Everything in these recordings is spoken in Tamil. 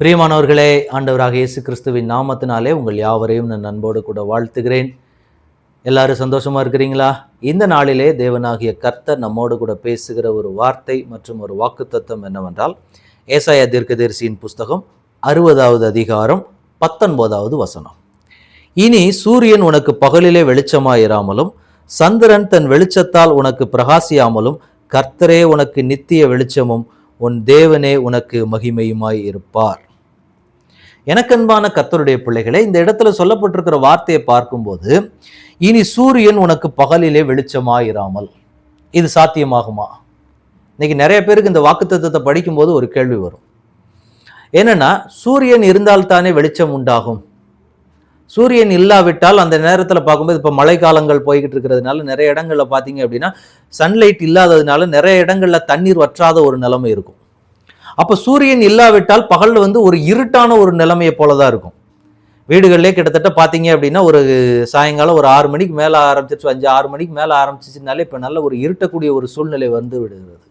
பிரியமானவர்களே ஆண்டவராக இயேசு கிறிஸ்துவின் நாமத்தினாலே உங்கள் யாவரையும் நான் நண்போடு கூட வாழ்த்துகிறேன். எல்லாரும் சந்தோஷமாக இருக்கிறீங்களா? இந்த நாளிலே தேவனாகிய கர்த்தர் நம்மோடு கூட பேசுகிற ஒரு வார்த்தை மற்றும் ஒரு வாக்குத்தத்தம் என்னவென்றால் ஏசாய தீர்க்கதரிசியின் புஸ்தகம் அறுபதாவது அதிகாரம் பத்தொன்பதாவது வசனம். இனி சூரியன் உனக்கு பகலிலே வெளிச்சமாயிராமலும் சந்திரன் தன் வெளிச்சத்தால் உனக்கு பிரகாசியாமலும் கர்த்தரே உனக்கு நித்திய வெளிச்சமும் உன் தேவனே உனக்கு மகிமையுமாய் இருப்பார். எனக்கன்பான கத்தருடைய பிள்ளைகளே இந்த இடத்துல சொல்லப்பட்டிருக்கிற வார்த்தையை பார்க்கும்போது இனி சூரியன் உனக்கு பகலிலே வெளிச்சமாயிராமல். இது சாத்தியமாகுமா? இன்னைக்கு நிறைய பேருக்கு இந்த வாக்குத்தத்தத்தை படிக்கும்போது ஒரு கேள்வி வரும். என்னன்னா சூரியன் இருந்தால்தானே வெளிச்சம் உண்டாகும். சூரியன் இல்லாவிட்டால் அந்த நேரத்தில் பார்க்கும்போது இப்போ மழைக்காலங்கள் போய்கிட்டு இருக்கிறதுனால நிறைய இடங்களில் பார்த்தீங்க அப்படின்னா சன்லைட் இல்லாததுனால நிறைய இடங்களில் தண்ணீர் வற்றாத ஒரு நிலைமை இருக்கும். அப்போ சூரியன் இல்லாவிட்டால் பகலில் வந்து ஒரு இருட்டான ஒரு நிலைமையை போல தான் இருக்கும். வீடுகளிலே கிட்டத்தட்ட பார்த்தீங்க அப்படின்னா ஒரு சாயங்காலம் ஒரு ஆறு மணிக்கு மேலே ஆரம்பிச்சிருச்சு அஞ்சு ஆறு மணிக்கு மேலே ஆரம்பிச்சிச்சுனாலே இப்போ நல்ல ஒரு இருட்டக்கூடிய ஒரு சூழ்நிலை வந்து விடுகிறது.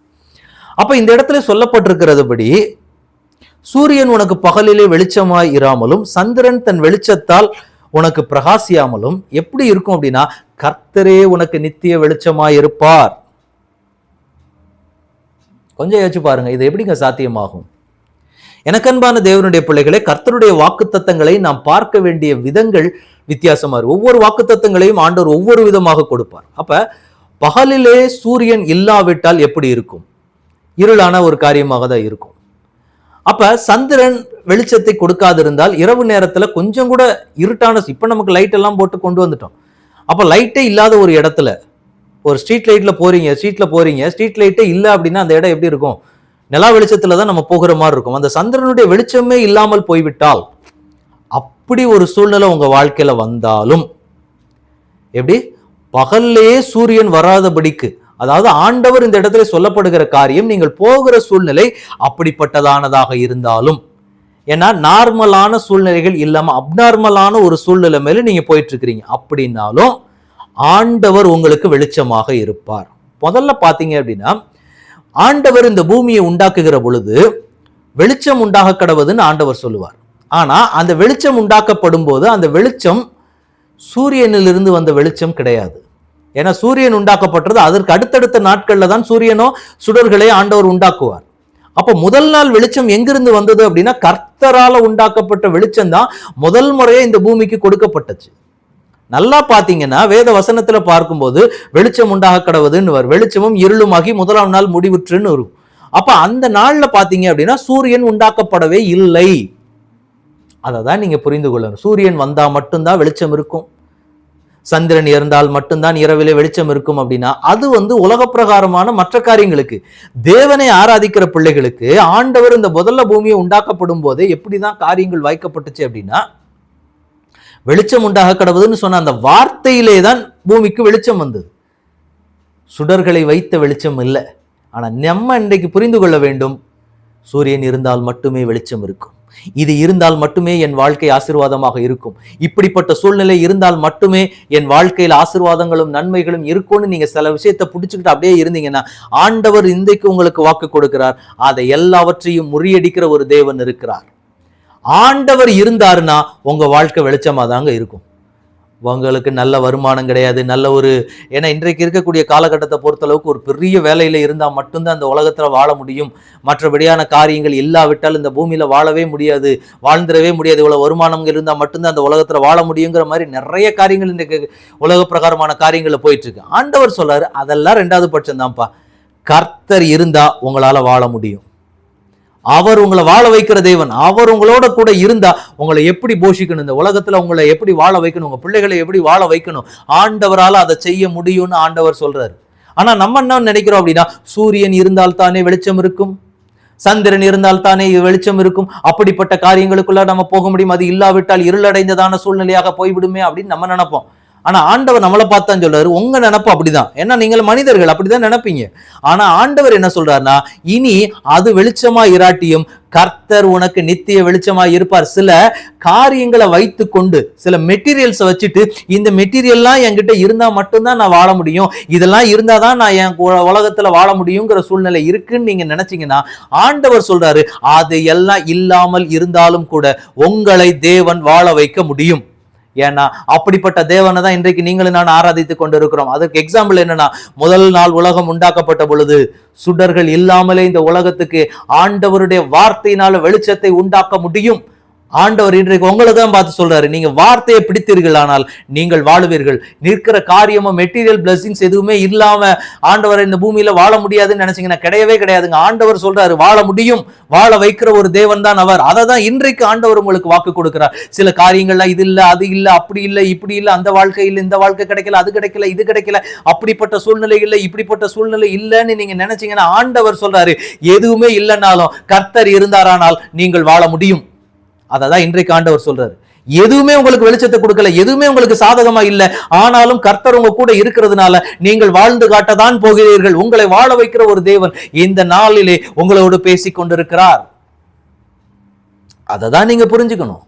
அப்போ இந்த இடத்துல சொல்லப்பட்டிருக்கிறதுபடி சூரியன் உனக்கு பகலிலே வெளிச்சமாய் இராமலும் சந்திரன் தன் வெளிச்சத்தால் உனக்கு பிரகாசியாமலும் எப்படி இருக்கும் அப்படின்னா கர்த்தரே உனக்கு நித்திய வெளிச்சமாய் இருப்பார். கொஞ்சம் யோசிச்சு பாருங்க இது எப்படிங்க சாத்தியமாகும்? எனக்கன்பான தேவனுடைய பிள்ளைகளை கர்த்தருடைய வாக்குத்தத்தங்களை நாம் பார்க்க வேண்டிய விதங்கள் வித்தியாசமாக இருக்கும் ஒவ்வொரு வாக்குத்தத்தங்களையும் ஆண்டவர் ஒவ்வொரு விதமாக கொடுப்பார். அப்ப பகலிலே சூரியன் இல்லாவிட்டால் எப்படி இருக்கும்? இருளான ஒரு காரியமாக தான் இருக்கும். அப்ப சந்திரன் வெளிச்சத்தை கொடுக்காதிருந்தால் இரவு நேரத்துல கொஞ்சம் கூட இருட்டான இப்ப நமக்கு லைட் எல்லாம் போட்டு கொண்டு வந்துட்டோம். அப்ப லைட்டே இல்லாத ஒரு இடத்துல ஒரு ஸ்ட்ரீட் லைட்டில் போகிறீங்க ஸ்ட்ரீட்ல போகிறீங்க ஸ்ட்ரீட் லைட்டே இல்லை அப்படின்னா அந்த இடம் எப்படி இருக்கும்? நிலா வெளிச்சத்தில் தான் நம்ம போகிற மாதிரி இருக்கும். அந்த சந்திரனுடைய வெளிச்சமே இல்லாமல் போய்விட்டால் அப்படி ஒரு சூழ்நிலை உங்கள் வாழ்க்கையில் வந்தாலும் எப்படி? பகல்லே சூரியன் வராதபடிக்கு அதாவது ஆண்டவர் இந்த இடத்துல சொல்லப்படுகிற காரியம் நீங்கள் போகிற சூழ்நிலை அப்படிப்பட்டதானதாக இருந்தாலும் ஏன்னா நார்மலான சூழ்நிலைகள் இல்லாமல் அப்நார்மலான ஒரு சூழ்நிலை மேலே நீங்கள் போயிட்டு இருக்கிறீங்க. அப்படின்னாலும் ஆண்டவர் உங்களுக்கு வெளிச்சமாக இருப்பார். முதல்ல பார்த்தீங்க அப்படின்னா ஆண்டவர் இந்த பூமியை உண்டாக்குகிற பொழுது வெளிச்சம் உண்டாக கடவுதுன்னு ஆண்டவர் சொல்லுவார். ஆனால் அந்த வெளிச்சம் உண்டாக்கப்படும் போது அந்த வெளிச்சம் சூரியனிலிருந்து வந்த வெளிச்சம் கிடையாது. ஏன்னா சூரியன் உண்டாக்கப்பட்டது அதற்கு அடுத்தடுத்த நாட்களில் தான் சூரியனோ சுடர்களை ஆண்டவர் உண்டாக்குவார். அப்போ முதல் நாள் வெளிச்சம் எங்கிருந்து வந்தது அப்படின்னா கர்த்தரால் உண்டாக்கப்பட்ட வெளிச்சம் தான் முதல் முறையே இந்த பூமிக்கு கொடுக்கப்பட்டுச்சு. நல்லா பார்த்தீங்கன்னா வேத வசனத்தில் பார்க்கும்போது வெளிச்சம் உண்டாக கடவுதுன்னு வரும். வெளிச்சமும் இருளுமாகி முதலாம் நாள் முடிவுற்றுன்னு வரும். அப்போ அந்த நாளில் பார்த்தீங்க அப்படின்னா சூரியன் உண்டாக்கப்படவே இல்லை. அதை தான் நீங்கள் புரிந்து கொள்ளணும். சூரியன் வந்தால் மட்டும்தான் வெளிச்சம் இருக்கும். சந்திரன் இருந்தால் மட்டும்தான் இரவிலே வெளிச்சம் இருக்கும் அப்படின்னா அது வந்து உலக பிரகாரமான மற்ற காரியங்களுக்கு தேவனை ஆராதிக்கிற பிள்ளைகளுக்கு ஆண்டவர் இந்த முதல்ல பூமியை உண்டாக்கப்படும் போதே எப்படிதான் காரியங்கள் வாய்க்கப்பட்டுச்சு அப்படின்னா வெளிச்சம் உண்டாக கடவுதுன்னு சொன்ன அந்த வார்த்தையிலே தான் பூமிக்கு வெளிச்சம் வந்தது. சுடர்களை வைத்த வெளிச்சம் இல்லை. ஆனால் நம்ம இன்றைக்கு புரிந்து கொள்ள வேண்டும் சூரியன் இருந்தால் மட்டுமே வெளிச்சம் இருக்கும். இது இருந்தால் மட்டுமே என் வாழ்க்கை ஆசீர்வாதமாக இருக்கும். இப்படிப்பட்ட சூழ்நிலை இருந்தால் மட்டுமே என் வாழ்க்கையில் ஆசீர்வாதங்களும் நன்மைகளும் இருக்கும்னு நீங்க சில விஷயத்தை பிடிச்சுக்கிட்டு அப்படியே இருந்தீங்கன்னா ஆண்டவர் இன்றைக்கு உங்களுக்கு வாக்கு கொடுக்கிறார். அதை எல்லாவற்றையும் முறியடிக்கிற ஒரு தேவன் இருக்கிறார். ஆண்டவர் இருந்தாருன்னா உங்கள் வாழ்க்கை வெளிச்சமாக தாங்க இருக்கும். உங்களுக்கு நல்ல வருமானம் கிடையாது நல்ல ஒரு ஏன்னா இன்றைக்கு இருக்கக்கூடிய காலகட்டத்தை பொறுத்தளவுக்கு ஒரு பெரிய வேலையில் இருந்தால் மட்டும்தான் அந்த உலகத்தில் வாழ முடியும். மற்றபடியான காரியங்கள் இல்லாவிட்டால் இந்த பூமியில் வாழவே முடியாது வாழ்ந்துடவே முடியாது. இவ்வளோ வருமானம் இருந்தால் மட்டும்தான் அந்த உலகத்தில் வாழ முடியுங்கிற மாதிரி நிறைய காரியங்கள் இன்றைக்கு உலக பிரகாரமான காரியங்களில் போயிட்டுருக்கு. ஆண்டவர் சொல்கிறார் அதெல்லாம் ரெண்டாவது பட்சம் தான்ப்பா கர்த்தர் இருந்தால் உங்களால் வாழ முடியும். அவர் உங்களை வாழ வைக்கிற தேவன். அவர் உங்களோட கூட இருந்தா உங்களை எப்படி போஷிக்கணும்? இந்த உலகத்துல உங்களை எப்படி வாழ வைக்கணும்? உங்க பிள்ளைகளை எப்படி வாழ வைக்கணும்? ஆண்டவரால அதை செய்ய முடியும்னு ஆண்டவர் சொல்றாரு. ஆனா நம்ம என்ன நினைக்கிறோம் அப்படின்னா சூரியன் இருந்தால் தானே வெளிச்சம் இருக்கும். சந்திரன் இருந்தால் தானே வெளிச்சம் இருக்கும். அப்படிப்பட்ட காரியங்களுக்குள்ள நம்ம போக முடியும். அது இல்லாவிட்டால் இருளடைந்ததான சூழ்நிலையாக போய்விடுமே அப்படின்னு நம்ம நினைப்போம். ஆனா ஆண்டவர் நம்மளை பார்த்தான் சொல்றாரு. உங்க நினப்பு அப்படிதான். ஏன்னா நீங்கள் மனிதர்கள் அப்படிதான் நினைப்பீங்க. ஆனா ஆண்டவர் என்ன சொல்றாருன்னா இனி அது வெளிச்சமா இராட்டியும் கர்த்தர் உனக்கு நித்திய வெளிச்சமா இருப்பார். சில காரியங்களை வைத்து கொண்டு சில மெட்டீரியல்ஸை வச்சுட்டு இந்த மெட்டீரியல்லாம் என்கிட்ட இருந்தா மட்டும்தான் நான் வாழ முடியும். இதெல்லாம் இருந்தாதான் நான் என் உலகத்துல வாழ முடியுங்கிற சூழ்நிலை இருக்குன்னு நீங்க நினைச்சீங்கன்னா ஆண்டவர் சொல்றாரு அது எல்லாம் இல்லாமல் இருந்தாலும் கூட உங்களை தேவன் வாழ வைக்க முடியும். ஏன்னா அப்படிப்பட்ட தேவனை தான் இன்றைக்கு நீங்களும் நான் ஆராதித்துக் கொண்டிருக்கிறோம். அதுக்கு எக்ஸாம்பிள் என்னன்னா முதல் நாள் உலகம் உண்டாக்கப்பட்ட பொழுது சுடர்கள் இல்லாமலே இந்த உலகத்துக்கு ஆண்டவருடைய வார்த்தையினால வெளிச்சத்தை உண்டாக்க முடியும். ஆண்டவர் இன்றைக்கு உங்களை தான் பார்த்து சொல்றாரு. நீங்க வார்த்தையை பிடித்தீர்களானால் நீங்கள் வாழுவீர்கள். நிற்கிற காரியமும் மெட்டீரியல் பிளஸிங்ஸ் எதுவுமே இல்லாம ஆண்டவர் இந்த பூமியில வாழ முடியாதுன்னு நினைச்சீங்கன்னா கிடையவே கிடையாதுங்க. ஆண்டவர் சொல்றாரு வாழ முடியும். வாழ வைக்கிற ஒரு தேவன் தான் அவர். அதை தான் இன்றைக்கு ஆண்டவர் உங்களுக்கு வாக்கு கொடுக்கிறார். சில காரியங்கள்லாம் இது இல்லை அது இல்லை அப்படி இல்லை இப்படி இல்லை அந்த வாழ்க்கை இல்லை இந்த வாழ்க்கை கிடைக்கல அது கிடைக்கல இது கிடைக்கல அப்படிப்பட்ட சூழ்நிலை இல்லை இப்படிப்பட்ட சூழ்நிலை இல்லைன்னு நீங்க நினைச்சீங்கன்னா ஆண்டவர் சொல்றாரு. எதுவுமே இல்லைனாலும் கர்த்தர் இருந்தாரானால் நீங்கள் வாழ முடியும். அதை தான் இன்றைக்கு ஆண்டவர் சொல்றாரு. எதுவுமே உங்களுக்கு வெளிச்சத்தை கொடுக்கல எதுவுமே உங்களுக்கு சாதகமா இல்ல. ஆனாலும் கர்த்தர் உங்க கூட இருக்கிறதுனால நீங்கள் வாழ்ந்து காட்டதான் போகிறீர்கள். உங்களை வாழ வைக்கிற ஒரு தேவன் இந்த நாளிலே உங்களோடு பேசிக் கொண்டிருக்கிறார். அதை தான் நீங்க புரிஞ்சுக்கணும்.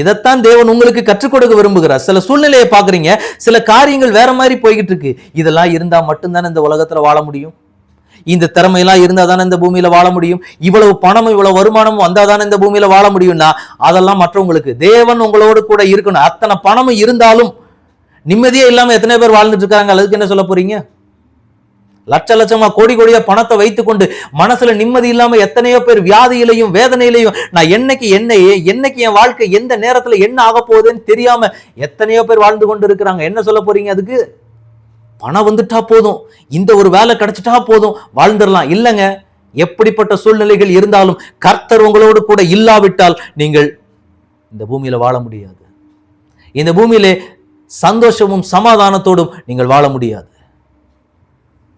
இதைத்தான் தேவன் உங்களுக்கு கற்றுக் கொடுக்க விரும்புகிறார். சில சூழ்நிலையை பாக்குறீங்க சில காரியங்கள் வேற மாதிரி போய்கிட்டு இருக்கு. இதெல்லாம் இருந்தா மட்டும்தானே இந்த உலகத்துல வாழ முடியும்? இந்த திறமையெல்லாம் இருந்தா தானே இந்த பூமியில வாழ முடியும்? இவ்வளவு பணமும் இவ்வளவு வருமானமும் வந்தால் தானே இந்த பூமியில வாழ முடியும்னா அதெல்லாம் மற்றவங்களுக்கு தேவன் உங்களோடு கூட இருக்கணும். அத்தனை பணமும் இருந்தாலும் நிம்மதியே இல்லாம எத்தனை பேர் வாழ்ந்துட்டு இருக்காங்க? அதுக்கு என்ன சொல்ல போறீங்க? லட்ச லட்சமா கோடி கோடியா பணத்தை வைத்துக்கொண்டு மனசுல நிம்மதி இல்லாம எத்தனையோ பேர் வியாதியிலையும் வேதனையிலையும் நான் என்னைக்கு என்ன என்னைக்கு என் வாழ்க்கை எந்த நேரத்துல என்ன ஆக போகுதுன்னு தெரியாம எத்தனையோ பேர் வாழ்ந்து கொண்டு இருக்கிறாங்க. என்ன சொல்ல போறீங்க அதுக்கு? பணம் வந்துட்டா போதும். இந்த ஒரு வேலை கிடைச்சிட்டா போதும். வாழ்ந்துடலாம். இல்லைங்க. எப்படிப்பட்ட சூழ்நிலைகள் இருந்தாலும் கர்த்தர் உங்களோடு கூட இல்லாவிட்டால் நீங்கள் இந்த பூமியில் வாழ முடியாது. இந்த பூமியிலே சந்தோஷமும் சமாதானத்தோடும் நீங்கள் வாழ முடியாது.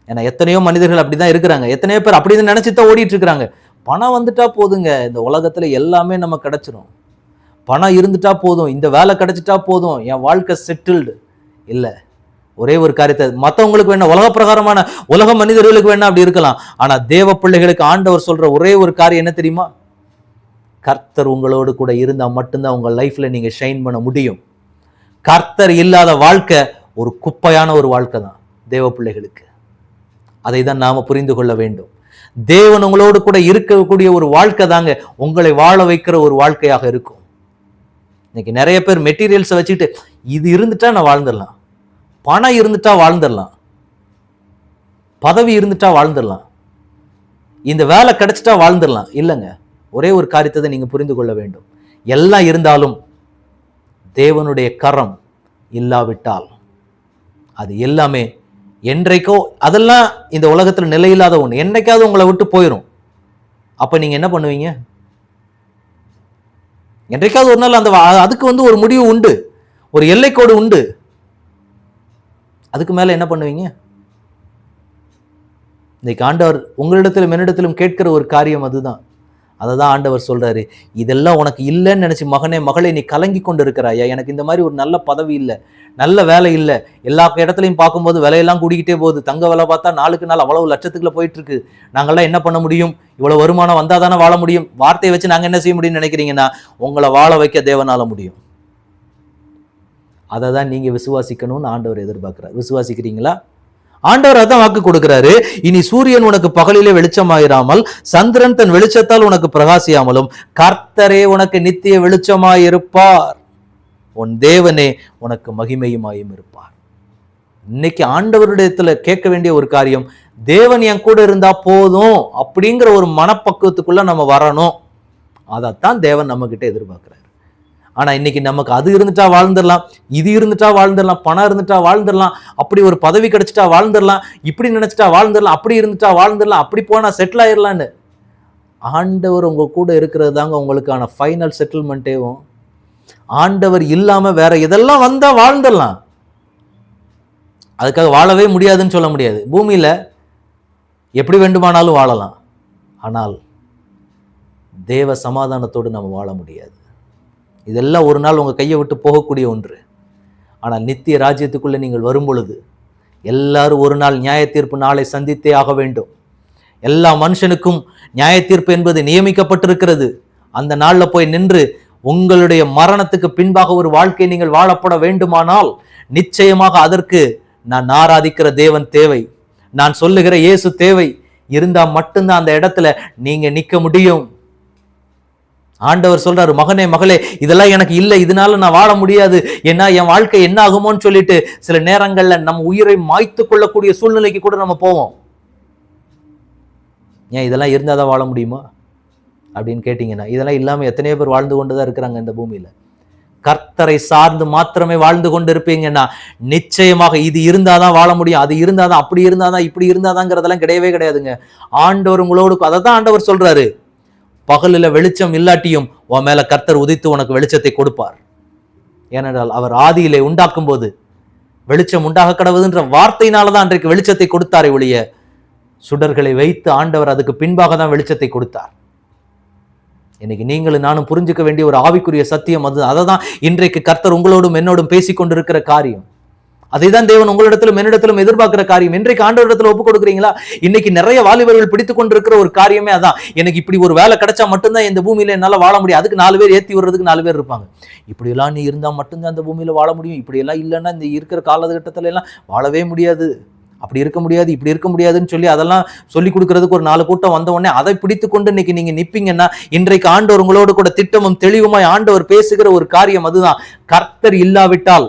ஏன்னா எத்தனையோ மனிதர்கள் அப்படிதான் இருக்கிறாங்க. எத்தனையோ பேர் அப்படின்னு நினச்சி தான் ஓடிட்டு இருக்கிறாங்க. பணம் வந்துட்டா போதுங்க. இந்த உலகத்தில் எல்லாமே நம்ம கிடச்சிரும். பணம் இருந்துட்டா போதும். இந்த வேலை கிடச்சிட்டா போதும். என் வாழ்க்கை செட்டில்டு இல்லை. ஒரே ஒரு காரியத்தை மற்றவங்களுக்கு வேணா உலக பிரகாரமான உலக மனிதர்களுக்கு வேணா அப்படி இருக்கலாம். ஆனா தேவ பிள்ளைகளுக்கு ஆண்டவர் சொல்ற ஒரே ஒரு காரியம் என்ன தெரியுமா? கர்த்தர் உங்களோடு கூட இருந்தால் மட்டும்தான் உங்கள் லைஃப்பில் நீங்கள் ஷைன் பண்ண முடியும். கர்த்தர் இல்லாத வாழ்க்கை ஒரு குப்பையான ஒரு வாழ்க்கை தான் தேவ பிள்ளைகளுக்கு. அதை தான் நாம் புரிந்து கொள்ள வேண்டும். தேவன் உங்களோடு கூட இருக்கக்கூடிய ஒரு வாழ்க்கை தாங்க உங்களை வாழ வைக்கிற ஒரு வாழ்க்கையாக இருக்கும். இன்னைக்கு நிறைய பேர் மெட்டீரியல்ஸை வச்சுக்கிட்டு இது இருந்துட்டா நான் வாழ்ந்துடலாம். பணம் இருந்துட்டா வாழ்ந்துடலாம். பதவி இருந்துட்டா வாழ்ந்துடலாம். இந்த வேலை கிடைச்சிட்டா வாழ்ந்துடலாம். இல்லைங்க. ஒரே ஒரு காரியத்தை நீங்கள் நீங்க புரிந்து கொள்ள வேண்டும். எல்லாம் இருந்தாலும் தேவனுடைய கரம் இல்லாவிட்டால் அது எல்லாமே என்றைக்கோ அதெல்லாம் இந்த உலகத்தில் நிலையில்லாத ஒன்று என்றைக்காவது உங்களை விட்டு போயிடும் அப்போ நீங்கள் என்ன பண்ணுவீங்க? என்றைக்காவது ஒரு நாள் அந்த அதுக்கு வந்து ஒரு முடிவு உண்டு. ஒரு எல்லைக்கோடு உண்டு. அதுக்கு மேலே என்ன பண்ணுவீங்க? இன்னைக்கு ஆண்டவர் உங்களிடத்திலும் என்னிடத்திலும் கேட்கிற ஒரு காரியம் அதுதான். அதை தான் ஆண்டவர் சொல்கிறாரு இதெல்லாம் உனக்கு இல்லைன்னு நினச்சி மகனே மகளே நீ கலங்கி கொண்டு இருக்கிறாயா எனக்கு இந்த மாதிரி ஒரு நல்ல பதவி இல்லை. நல்ல வேலை இல்லை. எல்லா இடத்துலையும் பார்க்கும்போது விலையெல்லாம் கூடிக்கிட்டே போகுது. தங்க விலை பார்த்தா நாளுக்கு நாள் அவ்வளவு லட்சத்துக்குள்ள போயிட்டுருக்கு. நாங்கள்லாம் என்ன பண்ண முடியும்? இவ்வளோ வருமானம் வந்தால் தானே வாழ முடியும்? வார்த்தையை வச்சு நாங்கள் என்ன செய்ய முடியும்னு நினைக்கிறீங்கன்னா உங்களை வாழ வைக்க தேவனால முடியும். அதை தான் நீங்கள் விசுவாசிக்கணும்னு ஆண்டவர் எதிர்பார்க்குறாரு. விசுவாசிக்கிறீங்களா? ஆண்டவர் அதான் வாக்கு கொடுக்கிறாரு. இனி சூரியன் உனக்கு பகலிலே வெளிச்சமாயிராமல் சந்திரன் தன் வெளிச்சத்தால் உனக்கு பிரகாசியாமலும் கர்த்தரே உனக்கு நித்திய வெளிச்சமாயிருப்பார். உன் தேவனே உனக்கு மகிமையுமாயும் இருப்பார். இன்னைக்கு ஆண்டவரிடத்துல கேட்க வேண்டிய ஒரு காரியம் தேவன் என் கூட இருந்தா போதும் அப்படிங்கிற ஒரு மனப்பக்குவத்துக்குள்ள நம்ம வரணும். அதைத்தான் தேவன் நம்ம கிட்ட எதிர்பார்க்கிறார். ஆனால் இன்னைக்கு நமக்கு அது இருந்துட்டா வாழ்ந்துடலாம் இது இருந்துட்டா வாழ்ந்துடலாம் பணம் இருந்துட்டா வாழ்ந்துடலாம் அப்படி ஒரு பதவி கிடைச்சிட்டா வாழ்ந்துடலாம் இப்படி நினச்சிட்டா வாழ்ந்துடலாம் அப்படி இருந்துட்டா வாழ்ந்துடலாம் அப்படி போனால் செட்டில் ஆயிடலான்னு. ஆண்டவர் உங்கள் கூட இருக்கிறது தாங்க உங்களுக்கான ஃபைனல் செட்டில்மெண்ட்டேவும் ஆண்டவர் இல்லாமல் வேற இதெல்லாம் வந்தால் வாழ்ந்துடலாம். அதுக்காக வாழவே முடியாதுன்னு சொல்ல முடியாது. பூமியில் எப்படி வேண்டுமானாலும் வாழலாம். ஆனால் தேவ சமாதானத்தோடு நம்ம வாழ முடியாது. இதெல்லாம் ஒரு நாள் உங்கள் கையை விட்டு போகக்கூடிய ஒன்று. ஆனால் நித்திய ராஜ்யத்துக்குள்ளே நீங்கள் வரும் பொழுது எல்லாரும் ஒரு நாள் நியாய தீர்ப்பு நாளை சந்தித்தே ஆக வேண்டும். எல்லா மனுஷனுக்கும் நியாய தீர்ப்பு என்பது நியமிக்கப்பட்டிருக்கிறது. அந்த நாளில் போய் நின்று உங்களுடைய மரணத்துக்கு பின்பாக ஒரு வாழ்க்கை நீங்கள் வாழப்பட வேண்டுமானால் நிச்சயமாக அதற்கு நான் ஆராதிக்கிற தேவன் தேவை. நான் சொல்லுகிற இயேசு தேவை. இருந்தால் மட்டும்தான் அந்த இடத்துல நீங்கள் நிற்க முடியும். ஆண்டவர் சொல்றாரு மகனே மகளே இதெல்லாம் எனக்கு இல்லை. இதனால நான் வாழ முடியாது. ஏன்னா என் வாழ்க்கை என்ன ஆகுமோன்னு சொல்லிட்டு சில நேரங்கள்ல நம்ம உயிரை மாய்த்து கொள்ளக்கூடிய சூழ்நிலைக்கு கூட நம்ம போவோம். ஏன் இதெல்லாம் இருந்தால் தான் வாழ முடியுமா? அப்படின்னு கேட்டிங்கன்னா இதெல்லாம் இல்லாமல் எத்தனையோ பேர் வாழ்ந்து கொண்டு தான் இருக்கிறாங்க இந்த பூமியில். கர்த்தரை சார்ந்து மாத்திரமே வாழ்ந்து கொண்டு இருப்பீங்கன்னா நிச்சயமாக இது இருந்தால் தான் வாழ முடியும். அது இருந்தால் தான் அப்படி இருந்தால் தான் இப்படி இருந்தாதாங்கிறதெல்லாம் கிடையவே கிடையாதுங்க. ஆண்டவர் உங்களோடு அதை தான் ஆண்டவர் சொல்றாரு. பகலில் வெளிச்சம் இல்லாட்டியும் உன் மேல கர்த்தர் உதித்து உனக்கு வெளிச்சத்தை கொடுப்பார். ஏனென்றால் அவர் ஆதியிலே உண்டாக்கும் போது வெளிச்சம் உண்டாக கடவுதுன்ற வார்த்தையினால தான் அன்றைக்கு வெளிச்சத்தை கொடுத்தாரே ஒழிய சுடர்களை வைத்து ஆண்டவர் அதுக்கு பின்பாக தான் வெளிச்சத்தை கொடுத்தார். இன்னைக்கு நீங்களும் நானும் புரிஞ்சுக்க வேண்டிய ஒரு ஆவிக்குரிய சத்தியம் அது அதை தான் இன்றைக்கு கர்த்தர் உங்களோடும் என்னோடும் பேசிக்கொண்டிருக்கிற காரியம். அதை தான் தேவன் உங்களிடத்திலும் என்னிடத்திலும் எதிர்பார்க்கிற காரியம். இன்றைக்கு ஆண்டவரிடத்தில் ஒப்பு கொடுக்குறீங்களா இன்னைக்கு நிறைய வாலிபர்கள் பிடித்து கொண்டிருக்கிற ஒரு காரியமே அதான். எனக்கு இப்படி ஒரு வேலை கிடைச்சா மட்டும்தான் இந்த பூமியில என்னால் வாழ முடியும். அதுக்கு நாலு பேர் ஏத்தி விடுறதுக்கு நாலு பேர் இருப்பாங்க. இப்படியெல்லாம் நீ இருந்தால் மட்டும்தான் அந்த பூமியில வாழ முடியும். இப்படியெல்லாம் இல்லைன்னா இந்த இருக்கிற காலகட்டத்தில எல்லாம் வாழவே முடியாது. அப்படி இருக்க முடியாது இப்படி இருக்க முடியாதுன்னு சொல்லி அதெல்லாம் சொல்லி கொடுக்கறதுக்கு ஒரு நாலு கூட்டம் வந்த உடனே அதை பிடித்து கொண்டு இன்னைக்கு நீங்க நிப்பீங்கன்னா இன்றைக்கு ஆண்டவர் உங்களோடு கூட திட்டமும் தெளிவுமாய் ஆண்டவர் பேசுகிற ஒரு காரியம் அதுதான். கர்த்தர் இல்லாவிட்டால்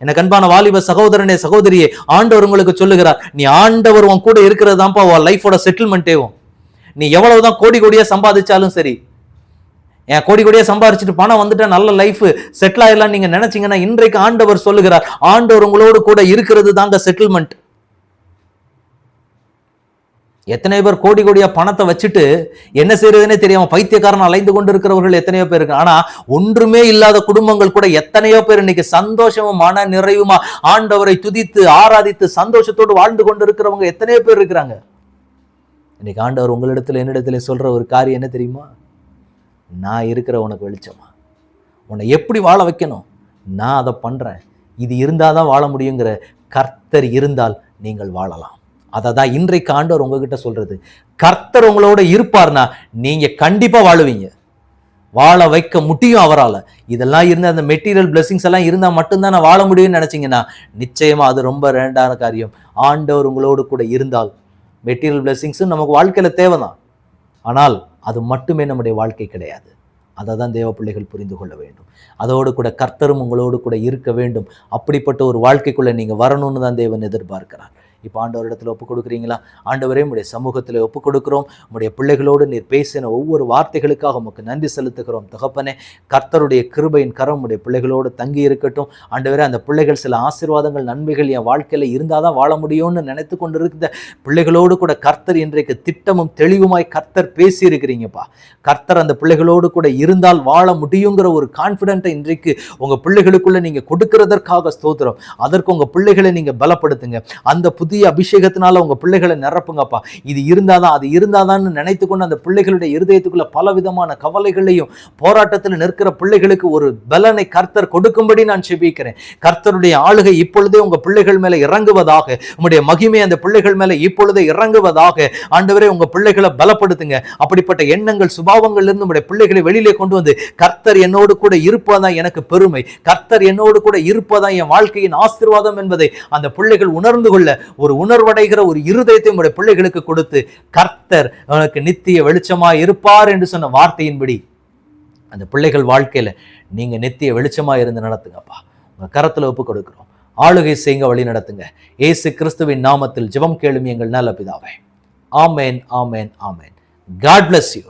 எனக்கு அன்பான வாலிப சகோதரனே சகோதரியே ஆண்டவர் உங்களுக்கு சொல்லுகிறார் நீ ஆண்டவர் உன் கூட இருக்கிறது தான்ப்பா உன் லைஃபோட செட்டில்மெண்ட்டேவும் நீ எவ்வளவுதான் கோடி கோடியாக சம்பாதிச்சாலும் சரி என் கோடி கோடியாக சம்பாதிச்சுட்டு பணம் வந்துட்டா நல்ல லைஃப் செட்டில் ஆயிடலாம் நீங்கள் நினைச்சீங்கன்னா இன்றைக்கு ஆண்டவர் சொல்லுகிறார் ஆண்டவர் உங்களோடு கூட இருக்கிறது தாங்க செட்டில்மெண்ட் எத்தனை பேர் கோடி கோடியாக பணத்தை வச்சுட்டு என்ன செய்யறதுனே தெரியாமல் பைத்தியக்காரன் அலைந்து கொண்டு இருக்கிறவர்கள் எத்தனையோ பேர் இருக்கு ஆனால் ஒன்றுமே இல்லாத குடும்பங்கள் கூட எத்தனையோ பேர் இன்னைக்கு சந்தோஷமும் மன நிறைவுமா ஆண்டவரை துதித்து ஆராதித்து சந்தோஷத்தோடு வாழ்ந்து கொண்டு இருக்கிறவங்க எத்தனையோ பேர் இருக்கிறாங்க. இன்னைக்கு ஆண்டவர் உங்களிடத்துல என்னிடத்துல சொல்ற ஒரு காரியம் என்ன தெரியுமா? நான் இருக்கிற உனக்கு வெளிச்சமா? உன்னை எப்படி வாழ வைக்கணும்? நான் அதை பண்றேன். இது இருந்தால் தான் வாழ முடியுங்கிற கர்த்தர் இருந்தால் நீங்கள் வாழலாம். அதை தான் இன்றைக்கு ஆண்டவர் உங்ககிட்ட சொல்கிறது கர்த்தர் உங்களோட இருப்பார்னா நீங்கள் கண்டிப்பாக வாழுவீங்க. வாழ வைக்க முடியும் அவரால். இதெல்லாம் இருந்த அந்த மெட்டீரியல் பிளெஸிங்ஸ் எல்லாம் இருந்தால் மட்டும்தான் நான் வாழ முடியும்னு நினைச்சீங்கன்னா நிச்சயமாக அது ரொம்ப ரேண்டான காரியம். ஆண்டவர் உங்களோடு கூட இருந்தால் மெட்டீரியல் பிளெஸிங்ஸும் நமக்கு வாழ்க்கையில தேவைதான். ஆனால் அது மட்டுமே நம்முடைய வாழ்க்கை கிடையாது. அதை தான் தேவ பிள்ளைகள் புரிந்து கொள்ள வேண்டும். அதோடு கூட கர்த்தரும் உங்களோடு கூட இருக்க வேண்டும். அப்படிப்பட்ட ஒரு வாழ்க்கைக்குள்ளே நீங்கள் வரணும்னு தான் தேவன் எதிர்பார்க்கிறார். இப்போ ஆண்டவரிடத்தில் ஒப்பு கொடுக்குறீங்களா ஆண்டவரே உடைய சமூகத்தில் ஒப்பு கொடுக்குறோம் உடைய பிள்ளைகளோடு நீர் பேசின ஒவ்வொரு வார்த்தைகளுக்காக உமக்கு நன்றி செலுத்துகிறோம். தகப்பனே கர்த்தருடைய கிருபையின் கரம் உடைய பிள்ளைகளோடு தங்கி இருக்கட்டும். ஆண்டவரே அந்த பிள்ளைகள் சில ஆசீர்வாதங்கள் நன்மைகள் என் வாழ்க்கையில் இருந்தால் தான் வாழ முடியும்னு நினைத்து கொண்டு இருக்கிற பிள்ளைகளோடு கூட கர்த்தர் இன்றைக்கு திட்டமும் தெளிவுமாய் கர்த்தர் பேசியிருக்கிறீங்கப்பா. கர்த்தர் அந்த பிள்ளைகளோடு கூட இருந்தால் வாழ முடியுங்கிற ஒரு கான்ஃபிடென்ட்டை இன்றைக்கு உங்கள் பிள்ளைகளுக்குள்ள நீங்கள் கொடுக்கறதற்காக ஸ்தோத்திரம். அதற்கு உங்கள் பிள்ளைகளை நீங்கள் பலப்படுத்துங்க. அந்த புதிய அபிஷேகத்தினால உங்கள் பிள்ளைகளை நிரப்புங்கப்பா. இது இருந்தாதான் அது இருந்தாதான்னு நினைத்து கொண்டு அந்த பிள்ளைகளுடைய இருதயத்துக்குள்ள பல விதமான கவலைகளையும் போராட்டத்தில் நிற்கிற பிள்ளைகளுக்கு ஒரு பலனை கர்த்தர் கொடுக்கும்படி நான் செபிக்கிறேன். கர்த்தருடைய ஆளுகை இப்பொழுதே உங்கள் பிள்ளைகள் மேலே இறங்குவதாக உங்களுடைய மகிமை அந்த பிள்ளைகள் மேலே இப்பொழுதே இறங்குவதாக ஆண்டவரே உங்கள் பிள்ளைகளை பலப்படுத்துங்க. அப்படிப்பட்ட எண்ணங்கள் சுபாவங்கள் இருந்து உங்களுடைய பிள்ளைகளை வெளியிலே கொண்டு வந்து கர்த்தர் என்னோடு கூட இருப்பதான் எனக்கு பெருமை. கர்த்தர் என்னோடு கூட இருப்பதான் என் வாழ்க்கையின் ஆசீர்வாதம் என்பதை அந்த பிள்ளைகள் உணர்ந்து கொள்ள ஒரு உணர்வடைகிற ஒரு இருதயத்தை உங்களுடைய பிள்ளைகளுக்கு கொடுத்து கர்த்தர் உனக்கு நித்திய வெளிச்சமா இருப்பார் என்று சொன்ன வார்த்தையின்படி அந்த பிள்ளைகள் வாழ்க்கையில நீங்கள் நித்திய வெளிச்சமாக இருந்து நடத்துங்கப்பா. உங்கள் கரத்தில் ஒப்பு கொடுக்குறோம். ஆளுகை செய்யுங்க வழி நடத்துங்க. ஏசு கிறிஸ்துவின் நாமத்தில் ஜெபம் கேளும் எங்கள் நல்ல பிதாவே. ஆமேன் ஆமேன் ஆமேன். God bless you